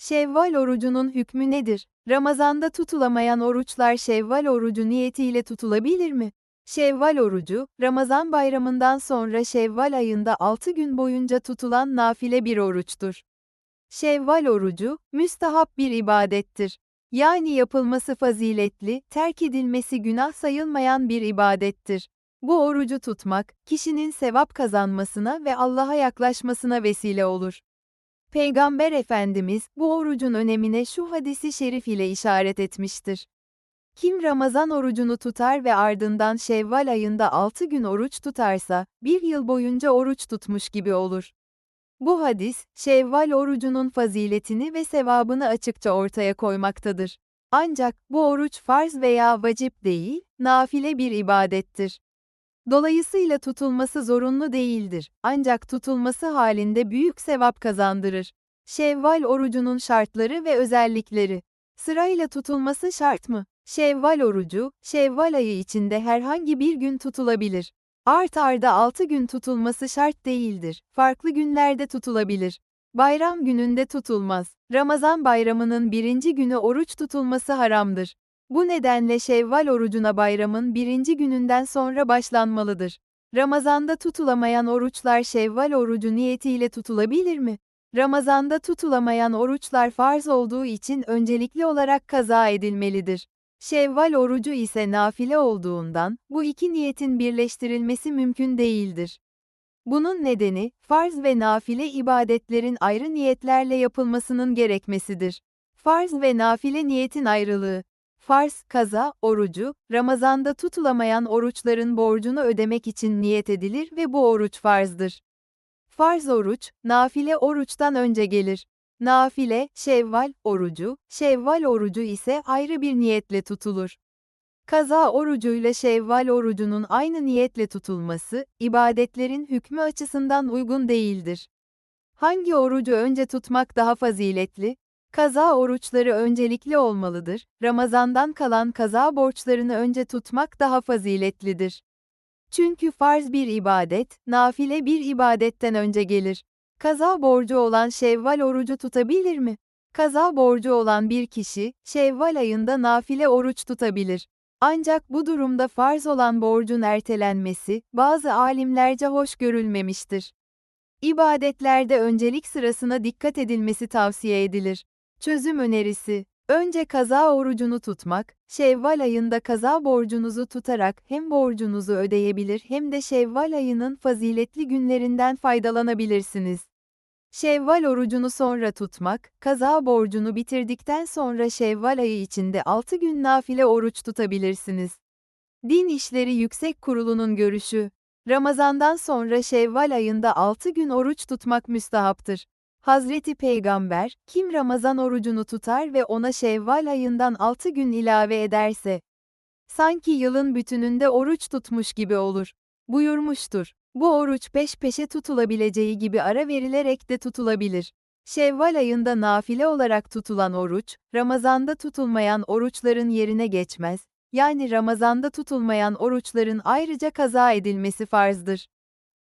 Şevval orucunun hükmü nedir? Ramazanda tutulamayan oruçlar Şevval orucu niyetiyle tutulabilir mi? Şevval orucu, Ramazan bayramından sonra Şevval ayında 6 gün boyunca tutulan nafile bir oruçtur. Şevval orucu, müstahap bir ibadettir. Yani yapılması faziletli, terk edilmesi günah sayılmayan bir ibadettir. Bu orucu tutmak, kişinin sevap kazanmasına ve Allah'a yaklaşmasına vesile olur. Peygamber Efendimiz, bu orucun önemine şu hadisi şerif ile işaret etmiştir. Kim Ramazan orucunu tutar ve ardından Şevval ayında 6 gün oruç tutarsa, bir yıl boyunca oruç tutmuş gibi olur. Bu hadis, Şevval orucunun faziletini ve sevabını açıkça ortaya koymaktadır. Ancak, bu oruç farz veya vacip değil, nafile bir ibadettir. Dolayısıyla tutulması zorunlu değildir, ancak tutulması halinde büyük sevap kazandırır. Şevval orucunun şartları ve özellikleri. Sırayla tutulması şart mı? Şevval orucu, Şevval ayı içinde herhangi bir gün tutulabilir. Art arda 6 gün tutulması şart değildir. Farklı günlerde tutulabilir. Bayram gününde tutulmaz. Ramazan bayramının birinci günü oruç tutulması haramdır. Bu nedenle Şevval orucuna bayramın birinci gününden sonra başlanmalıdır. Ramazanda tutulamayan oruçlar Şevval orucu niyetiyle tutulabilir mi? Ramazanda tutulamayan oruçlar farz olduğu için öncelikli olarak kaza edilmelidir. Şevval orucu ise nafile olduğundan, bu iki niyetin birleştirilmesi mümkün değildir. Bunun nedeni, farz ve nafile ibadetlerin ayrı niyetlerle yapılmasının gerekmesidir. Farz ve nafile niyetin ayrılığı. Farz, kaza, orucu, Ramazanda tutulamayan oruçların borcunu ödemek için niyet edilir ve bu oruç farzdır. Farz oruç, nafile oruçtan önce gelir. Nafile, şevval, orucu, şevval orucu ise ayrı bir niyetle tutulur. Kaza orucuyla şevval orucunun aynı niyetle tutulması, ibadetlerin hükmü açısından uygun değildir. Hangi orucu önce tutmak daha faziletli? Kaza oruçları öncelikli olmalıdır, Ramazandan kalan kaza borçlarını önce tutmak daha faziletlidir. Çünkü farz bir ibadet, nafile bir ibadetten önce gelir. Kaza borcu olan Şevval orucu tutabilir mi? Kaza borcu olan bir kişi, Şevval ayında nafile oruç tutabilir. Ancak bu durumda farz olan borcun ertelenmesi, bazı alimlerce hoş görülmemiştir. İbadetlerde öncelik sırasına dikkat edilmesi tavsiye edilir. Çözüm önerisi Önce kaza orucunu tutmak, Şevval ayında kaza borcunuzu tutarak hem borcunuzu ödeyebilir hem de Şevval ayının faziletli günlerinden faydalanabilirsiniz. Şevval orucunu sonra tutmak, kaza borcunu bitirdikten sonra Şevval ayı içinde 6 gün nafile oruç tutabilirsiniz. Din İşleri Yüksek Kurulu'nun görüşü, Ramazandan sonra Şevval ayında 6 gün oruç tutmak müstahaptır. Hazreti Peygamber, kim Ramazan orucunu tutar ve ona Şevval ayından 6 gün ilave ederse, sanki yılın bütününde oruç tutmuş gibi olur, buyurmuştur. Bu oruç peş peşe tutulabileceği gibi ara verilerek de tutulabilir. Şevval ayında nafile olarak tutulan oruç, Ramazanda tutulmayan oruçların yerine geçmez, yani Ramazanda tutulmayan oruçların ayrıca kaza edilmesi farzdır.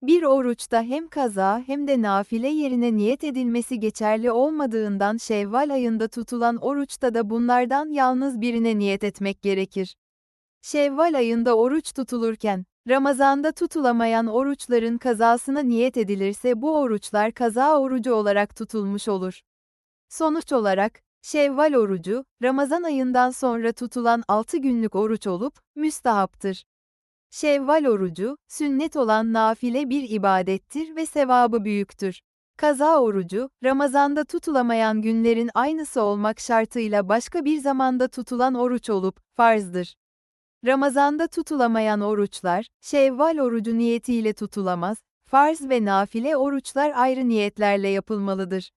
Bir oruçta hem kaza hem de nafile yerine niyet edilmesi geçerli olmadığından Şevval ayında tutulan oruçta da bunlardan yalnız birine niyet etmek gerekir. Şevval ayında oruç tutulurken, Ramazanda tutulamayan oruçların kazasına niyet edilirse bu oruçlar kaza orucu olarak tutulmuş olur. Sonuç olarak, Şevval orucu, Ramazan ayından sonra tutulan 6 günlük oruç olup, müstahaptır. Şevval orucu, sünnet olan nafile bir ibadettir ve sevabı büyüktür. Kaza orucu, Ramazanda tutulamayan günlerin aynısı olmak şartıyla başka bir zamanda tutulan oruç olup, farzdır. Ramazanda tutulamayan oruçlar, Şevval orucu niyetiyle tutulamaz, farz ve nafile oruçlar ayrı niyetlerle yapılmalıdır.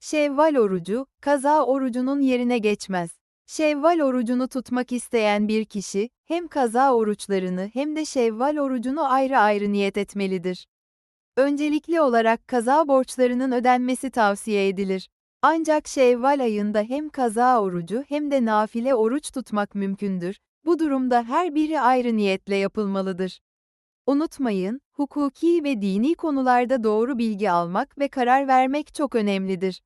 Şevval orucu, kaza orucunun yerine geçmez. Şevval orucunu tutmak isteyen bir kişi, hem kaza oruçlarını hem de Şevval orucunu ayrı ayrı niyet etmelidir. Öncelikli olarak kaza borçlarının ödenmesi tavsiye edilir. Ancak Şevval ayında hem kaza orucu hem de nafile oruç tutmak mümkündür. Bu durumda her biri ayrı niyetle yapılmalıdır. Unutmayın, hukuki ve dini konularda doğru bilgi almak ve karar vermek çok önemlidir.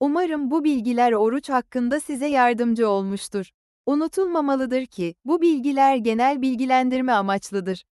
Umarım bu bilgiler oruç hakkında size yardımcı olmuştur. Unutulmamalıdır ki, bu bilgiler genel bilgilendirme amaçlıdır.